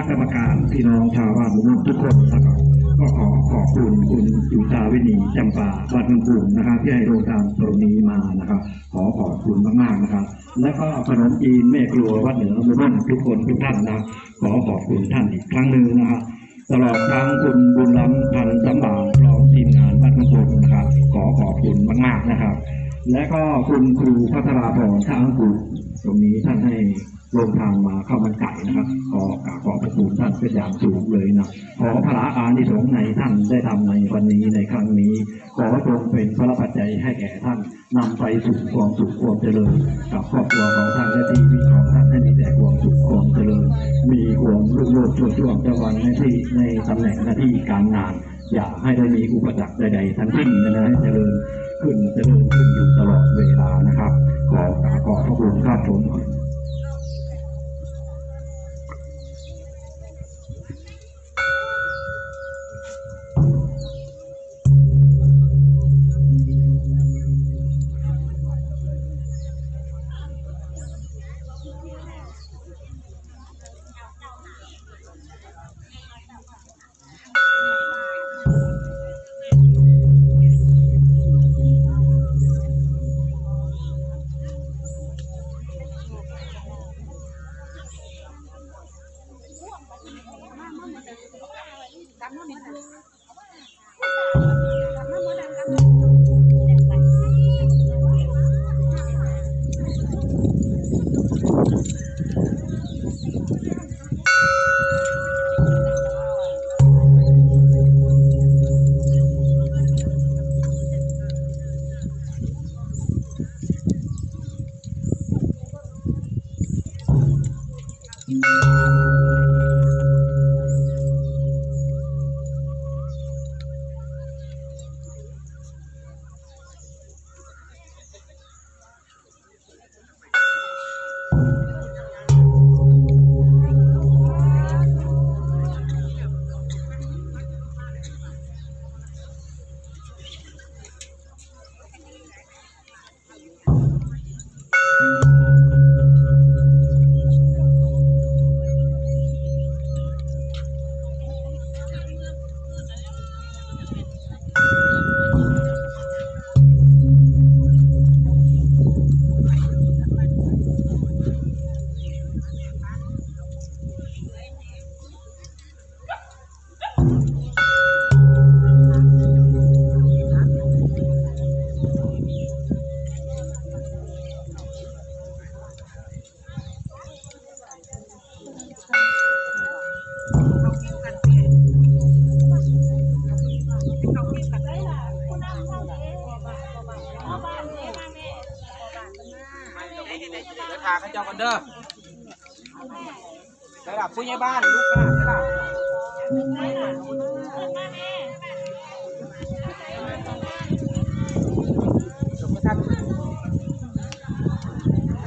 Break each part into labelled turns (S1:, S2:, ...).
S1: ก็คณะกรรมการพี่น้องชาวบ้านหมู่บ้านทุกคนนะครับก็ขอขอบคุณคุณจุตาวินีจำปาวัดมืองกรุงนะครับที่ให้โรงทานตรงนี้มานะครับ ขอขอบคุณมากๆนะครับ และก็ขนมจีนแม่ครัววัดเหนือหมู่บ้านทุกคนทุกท่านนะขอขอบคุณท่านอีกครั้งหนึ่งนะครับตลอดทั้งคุณบุญล้ำพันธ์สำบาพร้อมทีมงานวัดมืองกรุงนะครับ ขอขอบคุณมากๆนะครับ และก็คุณครูพัทราพรช้างกุลตรงนี้ท่านให้ ลงทางมาเข้ามันไก่นะครับ ขอกราบขอบพระคุณท่านเป็นอย่างสูงเลยนะขอพระอานิสงส์ในท่านได้ทำในวันนี้ในครั้งนี้ขอจงเป็นพระปัจจัยให้แก่ท่านนำไปสู่ความสุขความเจริญ กับครอบครัวของท่านและชีวิตของท่านให้มีแต่ความสุขความเจริญ มีความรุ่งโรจน์ช่วช่วงจังหวันในที่ในตำแหน่งหน้าที่การงาน อย่าให้ได้มีอุปสรรคใด ๆ ทั้งสิ้นนะฮะเจริญขึ้นเจริญขึ้นอยู่ตลอดเวลานะครับ ขอกราบขอบพระคุณครับผม
S2: เ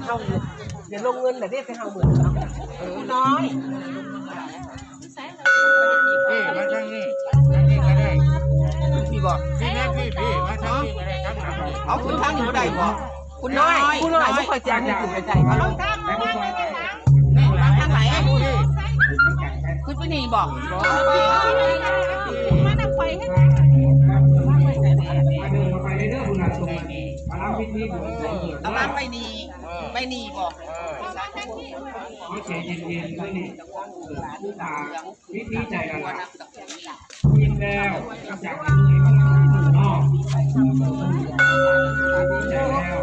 S2: เข้าเดี๋ยวลงเงินแต่เรียกไปเอาเหมือนเอาเออน้อย
S3: พี่มาทางนี้ทางนี้ก็ได้
S2: พี่บอก
S3: พี่แม่พี่พี่มาทางนี้ก็ได้ครับครับ
S2: เอาคุณทางอยู่ได้บอกคุณน้อยคุณน้อยไม่ค่อยแจ้งนี่คุณไปใจเขา คุณไปนี่บอก
S4: มาดับไฟให้
S2: ตารางไปนี่ไปนี่บอก
S3: เออ
S1: วิธีเย็นๆด้วยนี่ผู้ตาวิธีใจกันยินแล้วจากนี้มันนอกวิธีใจแล้ว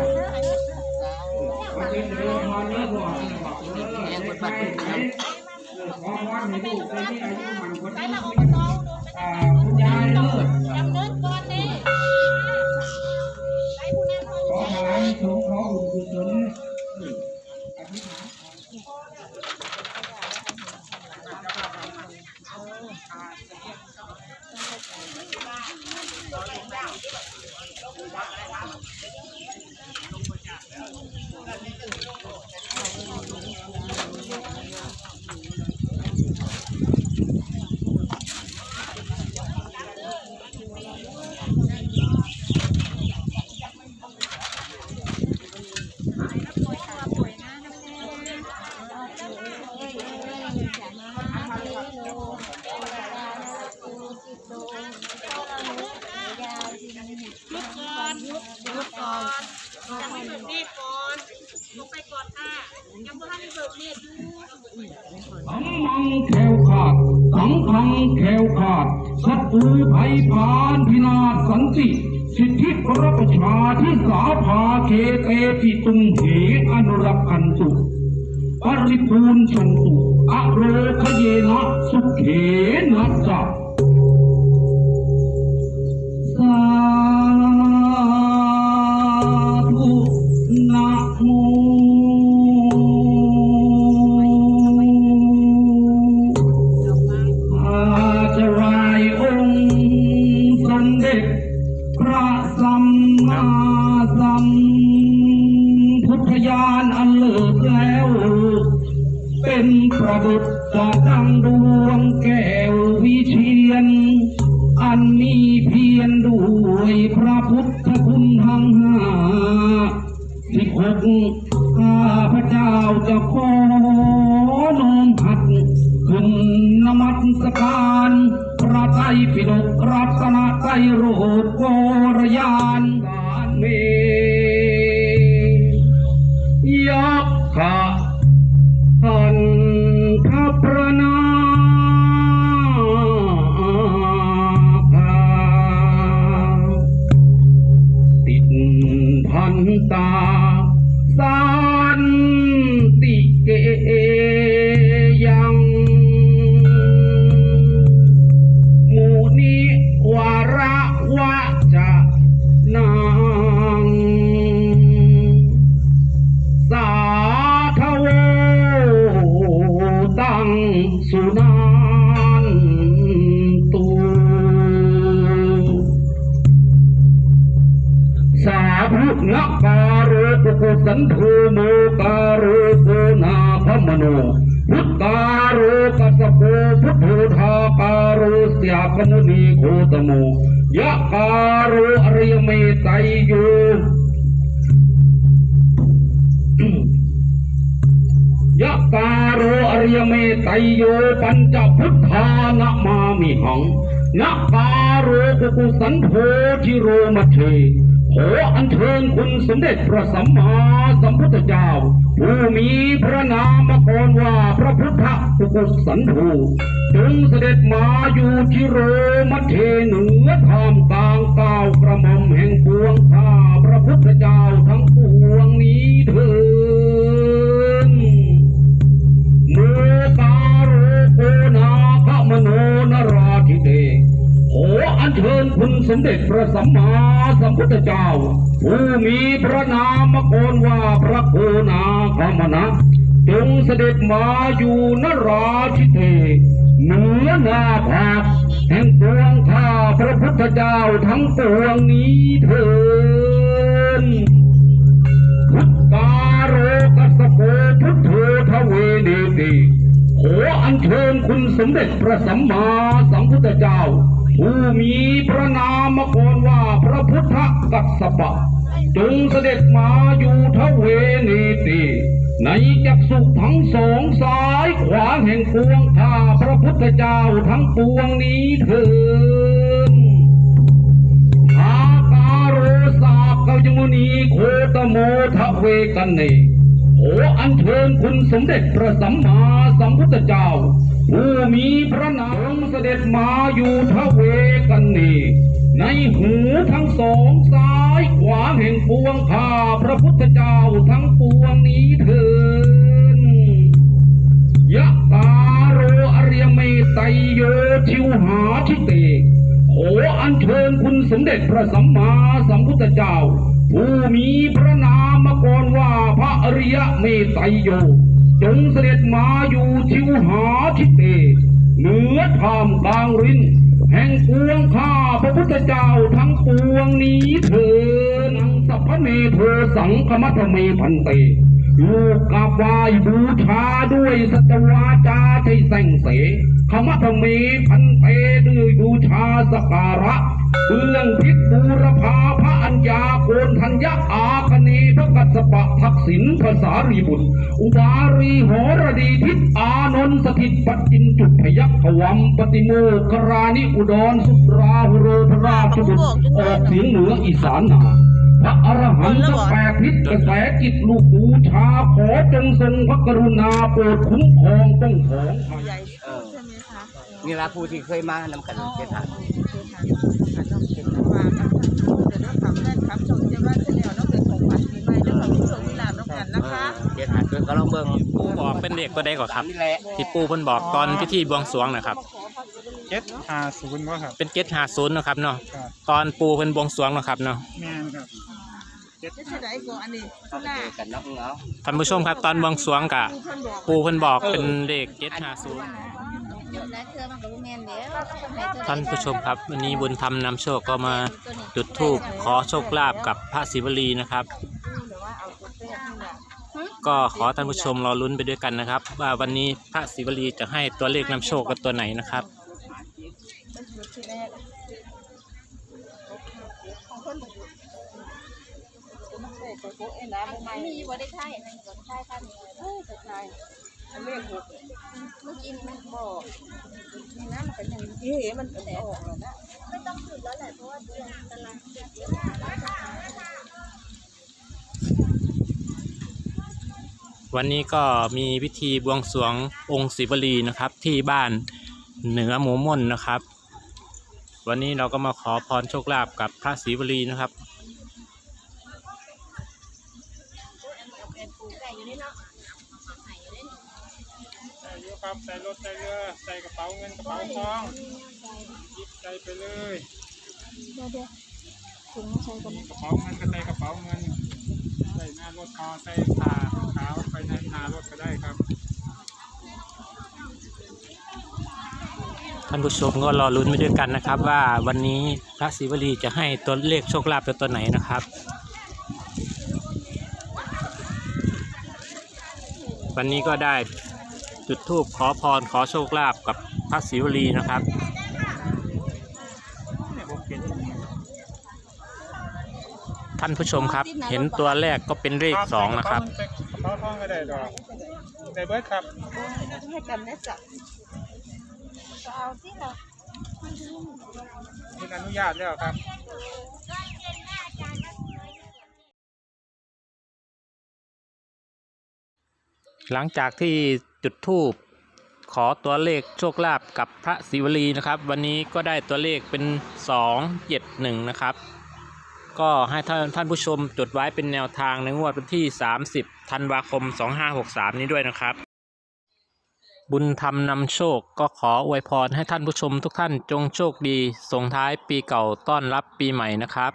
S1: วันนี้เรื่องพอเลิกบอกบอกเลิกได้ไหมเลิก ขอพรให้ลูกได้ที่อายุมันคนนี้อ่าคุณยายเลิศ
S4: ดำเนินก่อนนี่ได้ผู้นั้น
S1: ขอพลังสงขออุกุศล
S4: เล
S5: งไปก่อนค่ะยังบ่ทันได้เบิกเนตรอยู่
S6: สังมังแขวขาด สังฆังแขาดศัตรูภัยพานพินาศสันติ สิทธิพระประชาที่สาภาเคเตปิตุงเหอนุรักขันตุปริภูนชันตุอโรคเยนะสุเขนะจัสา แล้ว เป็นประดุจดังดวงแก้ววิเชียน อันมีเพียรด้วยพระพุทธคุณทั้งห้าสิบหกข้าพระเจ้าจะขอน้อมหัดขึ้นนมัสการ พระไตรปิฎกรัตนไตรโรดโกรยา สันทูโมการุปุนาพมโนพุทการุกัสสโปพุทโธทาการุสยาคมุนีโคตโมยะการุอริยเมตไตโยยะการโรอริยเมตไตโยปัญจพุทธานะมามิหังนะการโรกุกุสันโธจิโรมัเช ขออัญเชิญคุณสมเด็จพระสัมมาสัมพุทธเจ้า ผู้มีพระนามกรว่าพระพุทธกุกุสันโธจงเสด็จมาอยู่จิโรมัเชเหนือทามกลางเก้ากระหม่อมแห่งปวงข้าพระพุทธเจ้าทั้งปวงนี้เถิดโมก เชิญคุณสมเด็จพระสัมมาสัมพุทธเจ้า ผู้มีพระนามกรว่าพระโกนาคมนะจงเสด็จมาอยู่นราธิเดเหนือนาภาคแห่งปวงข้าพระพุทธเจ้าทั้งปวงนี้เถิดพุทธาโรกัสโปพุทโธทเวเนติขออัญเชิญคุณสมเด็จพระสัมมาสัมพุทธเจ้า ผู้มีพระนามกรว่าพระพุทธกัสสปะจงเสด็จมาอยู่ทเวเนติในจักสุทั้งสองซ้ายขวาแห่งปวงข้าพระพุทธเจ้าทั้งปวงนี้เถิดอาการโรสากยมุนีโคตโมทะเวกันเน ขออัญเชิญคุณสมเด็จพระสัมมาสัมพุทธเจ้าผู้มีพระนามเสด็จมาอยู่ทเวกันเนในหูทั้งสองซ้ายขวาแห่งปวงข้าพระพุทธเจ้าทั้งปวงนี้เถิดยะตาโรอริยเมตไตโยชิวหาทิเต ออัญเชิญคุณสมเด็จพระสัมมาสัมพุทธเจ้า ผู้มีพระนามกรว่าพระอริยเมตไตรโย จงเสด็จมาอยู่ชิวหาทิเตเหนือทามกลางรินแห่งปวงข้าพระพุทธเจ้าทั้งปวงนี้เถิดนังสัพพเนโทสังคมัทเมพันเตลูกกราบไหว้บูชาด้วยสัตวาจา ใจแสงเสขมัทเมพันเตด้วยบูชาสกการะเบื้องพิษบูรพาพระอัญญาโกนทัญญาอาคเนพระกัสสปะทักษิณภาษารีบุตร อุบารีหรดีทิศอานนท์สถิตปัจจินจุดพยัคขวัมปฏิโมกรานิอุดรสุราหุโรพระราชบุตรออกเสียงเหนืออีสานนา
S7: พระอรหันต์แปดทิศกระแสจิตลูกบูชาขอจงทรงพระกรุณาโปรดคุ้มครองต้องของ
S8: ใหญ่ใช่ไหมคะ
S3: นี่ละผู้ที่เคยมานำกันเจ็ดหา
S8: คือทางการน้องเก็บน้ำมาครับเดี๋ยวเราทำได้ครับชมเจ้าบ้านเสร็จแล้วน้องเป็นของขวัญปีใหม่แล้วขอผู้ชมที่บน้องกันนะคะ
S3: เป็
S9: นเด็กตัวใดก่อนครับ
S3: นี่แหละ
S9: ที่ปูเพิ่นบอกตอนพิธีบวงสรวงนะครับ
S10: เจ็ดห้าศูนย์วะครับ
S9: เป็นเจ็ดหาศูนย์นาะครับเนาะ
S10: ครับ
S9: ตอนปูเพิ่นบวงสรวงเนาะครับเนาะ
S10: แม่นครับ
S8: จะใช่ไหนก่อนอันนี้
S3: เขา
S8: คุณ
S3: ไป
S8: ล่า
S3: เจอกันเนาะเนาะ
S9: ท่านผู้ชมครับตอนบวงสรวงกะ
S8: ผู้เพิ่นบอก
S9: ปูเพิ่นบอกเป็นเลขเจ็ดหาศูนย์
S5: และเธอมันกับแมนเด้อ
S9: ท่านผู้ชมครับวันนี้บุญธรรมนำโชคก็มาจุดธูปขอโชคลาภกับพระศิวลีนะครับ ก็ขอท่านผู้ชมรอลุ้นไปด้วยกันนะครับ ว่าวันนี้พระศิวลีจะให้ตัวเลขนำโชคกับตัวไหนนะครับ
S5: มีบ่ได้ท่ายอันนั้นก็ท่ายท่านเออใช่
S8: อันเลขหก
S5: เมื่อกี้นี่มันบอกนี่นะมันก็ยัง
S8: เอ๊ะมันออกแล้วนะ
S5: ไม่ต้องขึ้นแล้วแหละเพราะว่าเดือนตารางเดือนเดียว
S9: วันนี้ก็มีพิธีบวงสรวงองค์ศิวลีนะครับ ที่บ้านเหนือหมูม่นนะครับ วันนี้เราก็มาขอพรโชคลาภกับพระศิวลีนะครับ
S5: เป็นปูไก่อยู่นี่เนาะไหนอยู่นี่
S10: ใส่เรือครับใส่รถใส่เรือใส่กระเป๋าเงินกระเป๋าทองหยิบใส่ไปเลย
S5: เดี๋ยวเดี๋ยวถุงมาใช้กันนะ
S10: กระเป๋าเงินก็ใส่กระเป๋าเงินใส่หน้ารถคอใส่ผ้าขาวไปในหน้ารถก็ได้ครับา
S9: นผู้ชมก็รอลุ้นไปด้วยกันนะครับ ว่าวันนี้พระศิวลีจะให้ตัวเลขโชคลาภเป็นตัวไหนนะครับ วันนี้ก็ได้จุดธูปขอพรขอโชคลาภกับพระศิวลีนะครับท่านผู้ชมครับ เห็นตัวแรกก็เป็นเลขสองนะครับ
S10: กระเป๋าทองก็ได้ดอกได้เบิร์ดครับ
S8: ให้กันได้จ้ะ
S5: เอาที่เรา
S10: คุณอนุญาตแล้วครับ
S9: หลังจากที่จุดธูปขอตัวเลขโชคลาภกับพระศิวลีนะครับ วันนี้ก็ได้ตัวเลขเป็นสองเจ็ดหนึ่งนะครับ ก็ให้ท่านท่านผู้ชมจดไว้เป็นแนวทางในงวดวันที่ 30 ธันวาคม 2563 นี้ด้วยนะครับ บุญธรรมนำโชคก็ขออวยพรให้ท่านผู้ชมทุกท่านจงโชคดีส่งท้ายปีเก่าต้อนรับปีใหม่นะครับ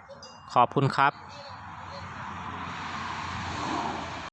S9: ขอบคุณครับ